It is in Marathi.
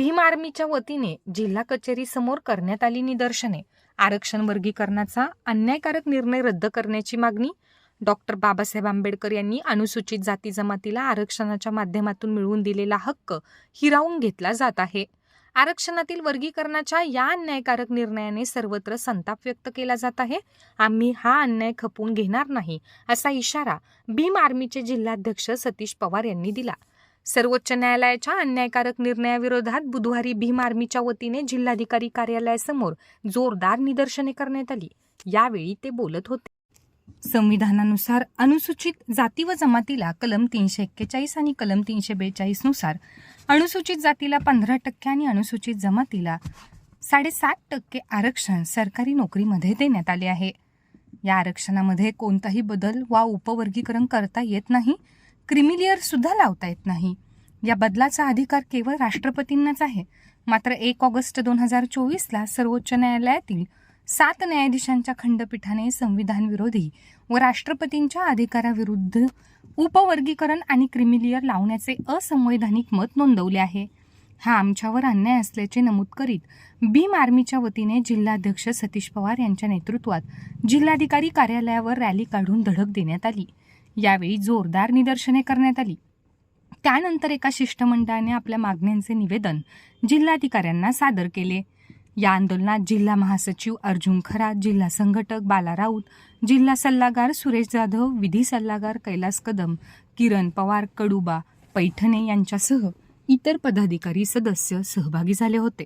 भीम आर्मीच्या वतीने जिल्हा कचेरी समोर करण्यात आली निदर्शने. आरक्षण वर्गीकरणाचा अन्यायकारक निर्णय रद्द करण्याची मागणी. डॉक्टर बाबासाहेब आंबेडकर यांनी अनुसूचित जाती जमातीला आरक्षणाच्या माध्यमातून मिळवून दिलेला हक्क हिरावून घेतला जात आहे. आरक्षणातील वर्गीकरणाच्या या अन्यायकारक निर्णयाने सर्वत्र संताप व्यक्त केला जात आहे. आम्ही हा अन्याय खपवून घेणार नाही असा इशारा भीम आर्मीचे जिल्हाध्यक्ष सतीश पवार यांनी दिला. सर्वोच्च न्यायालयाच्या अन्यायकारक निर्णयाविरोधात बुधवारी भीम आर्मीच्या वतीने जिल्हाधिकारी कार्यालयासमोर जोरदार निदर्शने करण्यात आली. यावेळी ते बोलत होते. संविधानानुसार अनुसूचित जाती व जमातीला कलम तीनशे एक्केचाळीस आणि कलम तीनशे बेचाळीसनुसार अनुसूचित जातीला पंधरा टक्के आणि अनुसूचित जमातीला साडेसात टक्के आरक्षण सरकारी नोकरीमध्ये देण्यात आले आहे. या आरक्षणामध्ये कोणताही बदल वा उपवर्गीकरण करता येत नाही. क्रिमिलियर सुद्धा लावता येत नाही. या बदलाचा अधिकार केवळ राष्ट्रपतींनाच आहे. मात्र एक ऑगस्ट दोन हजार चोवीसला सर्वोच्च न्यायालयातील सात न्यायाधीशांच्या खंडपीठाने संविधान विरोधी व राष्ट्रपतींच्या अधिकाराविरुद्ध उपवर्गीकरण आणि क्रिमिलियर लावण्याचे असंवैधानिक मत नोंदवले आहे. हा आमच्यावर अन्याय असल्याचे नमूद करीत भीम आर्मीच्या वतीने जिल्हाध्यक्ष सतीश पवार यांच्या नेतृत्वात जिल्हाधिकारी कार्यालयावर रॅली काढून धडक देण्यात आली. यावेळी जोरदार निदर्शने करण्यात आली. त्यानंतर एका शिष्टमंडळाने आपल्या मागण्यांचे निवेदन जिल्हाधिकाऱ्यांना सादर केले. या आंदोलनात जिल्हा महासचिव अर्जुन खरा जिल्हा संघटक बाला राऊत जिल्हा सल्लागार सुरेश जाधव विधी सल्लागार कैलास कदम किरण पवार कडुबा पैठणे यांच्यासह इतर पदाधिकारी सदस्य सहभागी झाले होते.